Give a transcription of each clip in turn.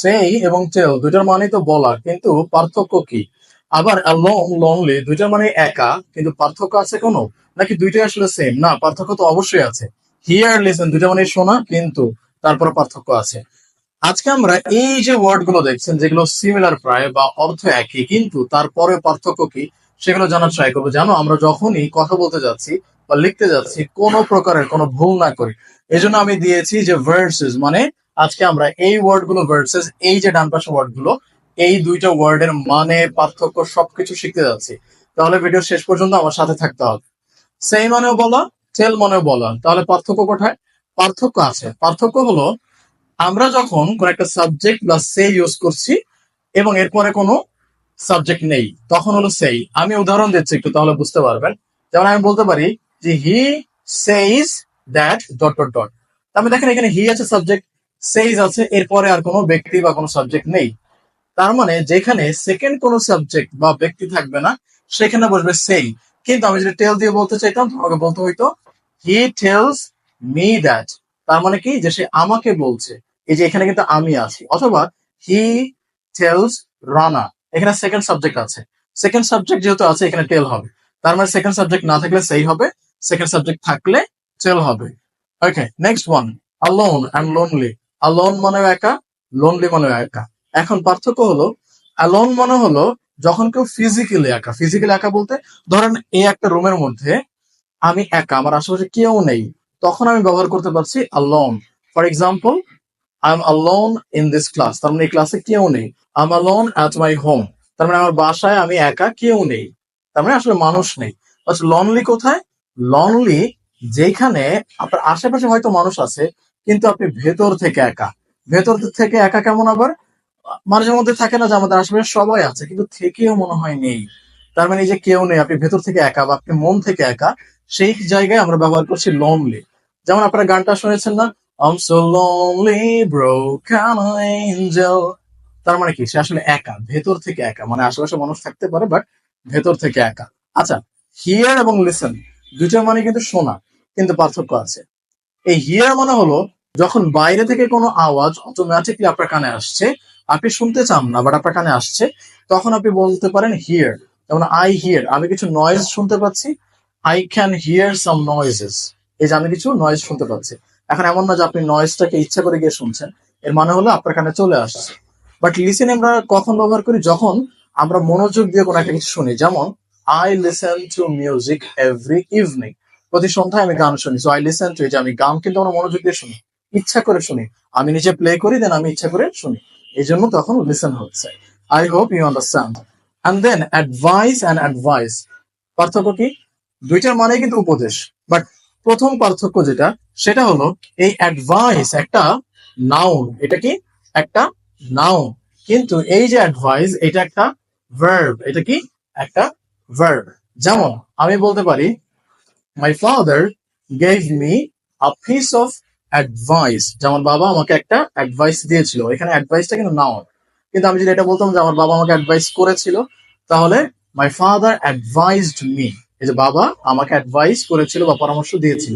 সেই এবং টেল দুইটার মানে তো বলা কিন্তু পার্থক্য কি? আবার লং লনলি দুইটার মানে একা, কিন্তু পার্থক্য আছে কোনো? নাকি দুইটাই আসলে সেম না, পার্থক্য তো অবশ্যই আছে। হিয়ার লিসেন দুইটা মানে শোনা, কিন্তু তারপরে পার্থক্য আছে। আজকে আমরা এই যে ওয়ার্ডগুলো দেখছেন, যেগুলো সিমিলার প্রায় বা অর্থ একই, কিন্তু তারপরে পার্থক্য কি, সেগুলো জানার ট্রাই করব। জানো, আমরা যখনই কথা বলতে যাচ্ছি বা লিখতে যাচ্ছি, কোনো প্রকারের কোনো ভুল না করি। এজন্য আমি দিয়েছি যে ভার্সেস মানে আজকে আমরা এই ওয়ার্ডগুলো ভার্সেস এই যে ডান পাশে ওয়ার্ডগুলো এই দুইটা ওয়ার্ডের মানে পার্থক্য সবকিছু শিখতে যাচ্ছি। তাহলে ভিডিও শেষ পর্যন্ত আমার সাথে থাকতে হবে। সেই মানেও বলা টেল মানেও বলা। তাহলে পার্থক্য কোথায়? পার্থক্য আছে। পার্থক্য হলো, আমরা যখন কোন একটা সাবজেক্ট বা সে ইউজ করছি এবং এরপরে কোনো সাবজেক্ট নেই, তখন হলো সেই আমি উদাহরণ দিচ্ছি একটু, তাহলে বুঝতে পারবেন। যেমন আমি বলতে পারি যে he says that dot dot dot আমি দেখেন এখানে হি আছে সাবজেক্ট সেইজ আছে এরপরে আর কোনো ব্যক্তি বা কোনো সাবজেক্ট নেই। তার মানে যেখানে সেকেন্ড কোনো সাবজেক্ট বা ব্যক্তি থাকবে না, সেখানে বসবে সেই কিন্তু আমি যদি টেল দিয়ে বলতে চাইতাম, তোমাকে বলতে হইতো হি টেলস মি দ্যাট তার মানে কি? যে সে আমাকে বলছে। এই যে এখানে কিন্তু আমি আছি। অথবা হি টেলস রানা এখানে সেকেন্ড সাবজেক্ট আছে। সেকেন্ড সাবজেক্ট যেহেতু আছে, এখানে টেল হবে। তার মানে সেকেন্ড সাবজেক্ট না থাকলে সেই হবে সেকেন্ড সাবজেক্ট থাকলে টেল হবে। Okay next one alone and lonely alone মানে একা লোনলি মানে একা। এখন পার্থক্য হলো অ্যালোন মানে হলো যখন কেউ ফিজিক্যালি একা। ফিজিক্যালি একা বলতে, ধরেন এই একটা রুমের মধ্যে আমি একা, আমার আশেপাশে কেউ নেই, তখন আমি ব্যবহার করতে পারছি alone for example I am alone in this class তার মানে এই ক্লাসে কেউ নেই। I am alone at my home তার মানে আমার বাসায় আমি একা কেউ নেই, তার মানে আসলে মানুষ নেই। লনলি কোথায়? লনলি যেখানে আপনার আশেপাশে হয়তো মানুষ আছে কিন্তু আপনি ভেতর থেকে একা। ভেতর থেকে একা কেমন আবার? মাঝে মধ্যে থাকে না যে আমাদের আশেপাশে সবাই আছে, কিন্তু থেকেও মনে হয় নেই। তার মানে যে কেউ নেই, আপনি ভেতর থেকে একা বা আপনি মন থেকে একা, সেই জায়গায় আমরা ব্যবহার করছি লোনলি যেমন আপনারা গানটা শুনেছেন না? I'm so lonely, broken angel. তার মানে কি? সে আসলে একা, ভেতর থেকে একা। মানে আশেপাশে মানুষ থাকতে পারে বাট ভেতর থেকে একা। আচ্ছা হিয়ার এবং লিসেন দুইটার মানে কিন্তু শোনা, কিন্তু পার্থক্য আছে। এই হিয়ার মানে হলো যখন বাইরে থেকে কোনো আওয়াজ অটোমেটিকলি আপনার কানে আসছে, আপনি শুনতে চান না বাট আপনার কানে আসছে, তখন আপনি বলতে পারেন হিয়ার যেমন আই হিয়ার আমি কিছু নয়েজ শুনতে পাচ্ছি I can hear some noises এই যে আমি কিছু নয়েজ শুনতে পাচ্ছি। এখন এমন না যে আপনি নয়েজটাকে ইচ্ছা করে গিয়ে শুনছেন, এর মানে হলো আপনার কানে চলে আসছে। বাট লিসেন আমরা কখন ব্যবহার করি? যখন আমরা মনোযোগ দিয়ে কোনো একটা কিছু শুনি, যেমন I listen to music every evening প্রতি সন্ধ্যায় আমি গান শুনি। সো আই লিসেন টু এই যে আমি গান কিন্তু আমরা মনোযোগ দিয়ে শুনি। ইচ্ছা করে শুনি। আমি নিজে প্লে করি দেন আমি ইচ্ছা করে শুনি। এই জন্য তখন লিসেন হচ্ছে। I hope you understand and then advice and advise পার্থক্য কি? দুইটার মানে কিন্তু উপদেশ। বাট প্রথম পার্থক্য যেটা, সেটা হলো এই অ্যাডভাইস একটা নাউন এটা কি? একটা নাউন কিন্তু এই যে অ্যাডভাইস এটা একটা ভার্ব এটা কি? একটা ভার্ব যেমন, আমি বলতে পারি my father gave me a piece of advice যেমন বাবা আমাকে একটা অ্যাডভাইস দিয়েছিল। এখানে অ্যাডভাইসটা কিন্তু নাউন কিন্তু আমি যদি এটা বলতাম যে আমার বাবা আমাকে অ্যাডভাইস করেছিল, তাহলে মাই ফাদার অ্যাডভাইসড মি এই যে বাবা আমাকে অ্যাডভাইস করেছিল বা পরামর্শ দিয়েছিল।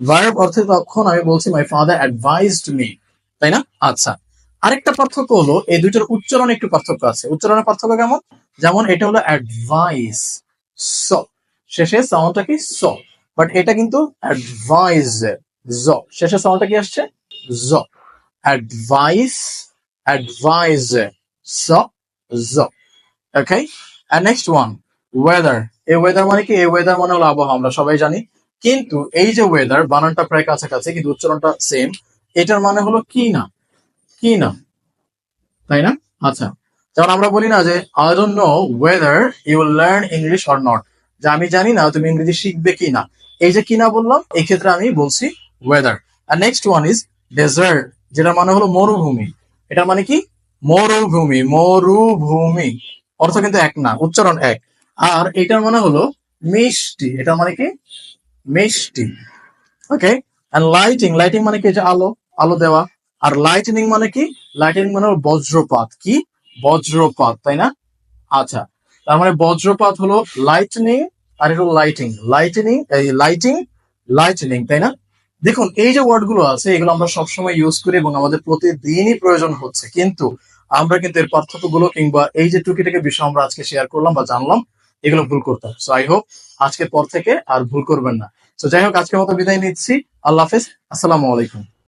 ভার্ব অর্থে তখন আমি বলছি মাই ফাদার অ্যাডভাইসড মি তাই না? আচ্ছা। আরেকটা পার্থক্য হলো, এই দুইটার উচ্চারণে একটু পার্থক্য আছে। উচ্চারণের পার্থক্য কেমন? যেমন এটা হলো অ্যাডভাইস স শেষে সাউন্ডটা কি? স বাট এটা কিন্তু অ্যাডভাইস জ। শেষে সাউন্ডটা কি আসছে? জ। অ্যাডভাইস অ্যাডভাইস স, জ। ওকে আর নেক্সট ওয়ান ওয়েদার এই ওয়েদার মানে কি? এই ওয়েদার মানে হলো আবহাওয়া, আমরা সবাই জানি। কিন্তু এই যে ওয়েদার বানানটা প্রায় কাছাকাছি, কিন্তু উচ্চারণটা সেম এটার মানে হলো কি না? কি না? তাই না? আচ্ছা। যেমন আমরা বলি না যে I don't know whether you learn English or not যে আমি জানি না তুমি ইংরেজি শিখবে কি না। এই যে কি না বললাম এই ক্ষেত্রে আমি বলছি ওয়েদার আর নেক্সট ওয়ান ইজ ডেজার্ট যেটা মানে হলো মরুভূমি। এটা মানে কি? মরুভূমি মরুভূমি। অর্থ কিন্তু এক না, উচ্চারণ এক। আর এটার মানে হলো মিষ্টি এটা মানে কি? মিষ্টি। ওকে আর লাইটিং লাইটিং মানে কি? যে আলো আলো দেওয়া। আর লাইটনিং মানে কি? লাইটনিং মানে বজ্রপাত। কি? বজ্রপাত, তাই না? আচ্ছা তার মানে বজ্রপাত হলো লাইটনিং আর এটা লাইটিং লাইটনিং এই লাইটিং লাইটনিং তাই না? দেখুন, এই যে ওয়ার্ডগুলো আছে, এগুলো আমরা সবসময় ইউজ করি এবং আমাদের প্রতিদিনই প্রয়োজন হচ্ছে। কিন্তু আমরা কিন্তু এর পার্থক্যগুলো কিংবা এই যে টুকিটাকে বিষয় আমরা আজকে শেয়ার করলাম বা জানলাম, এগুলো ভুল করতাম সো আই হোপ আজকের পর থেকে আর ভুল করবেন না। তো যাই হোক, আজকের মতো বিদায় নিচ্ছি। আল্লাহ হাফিজ। আসসালামু আলাইকুম।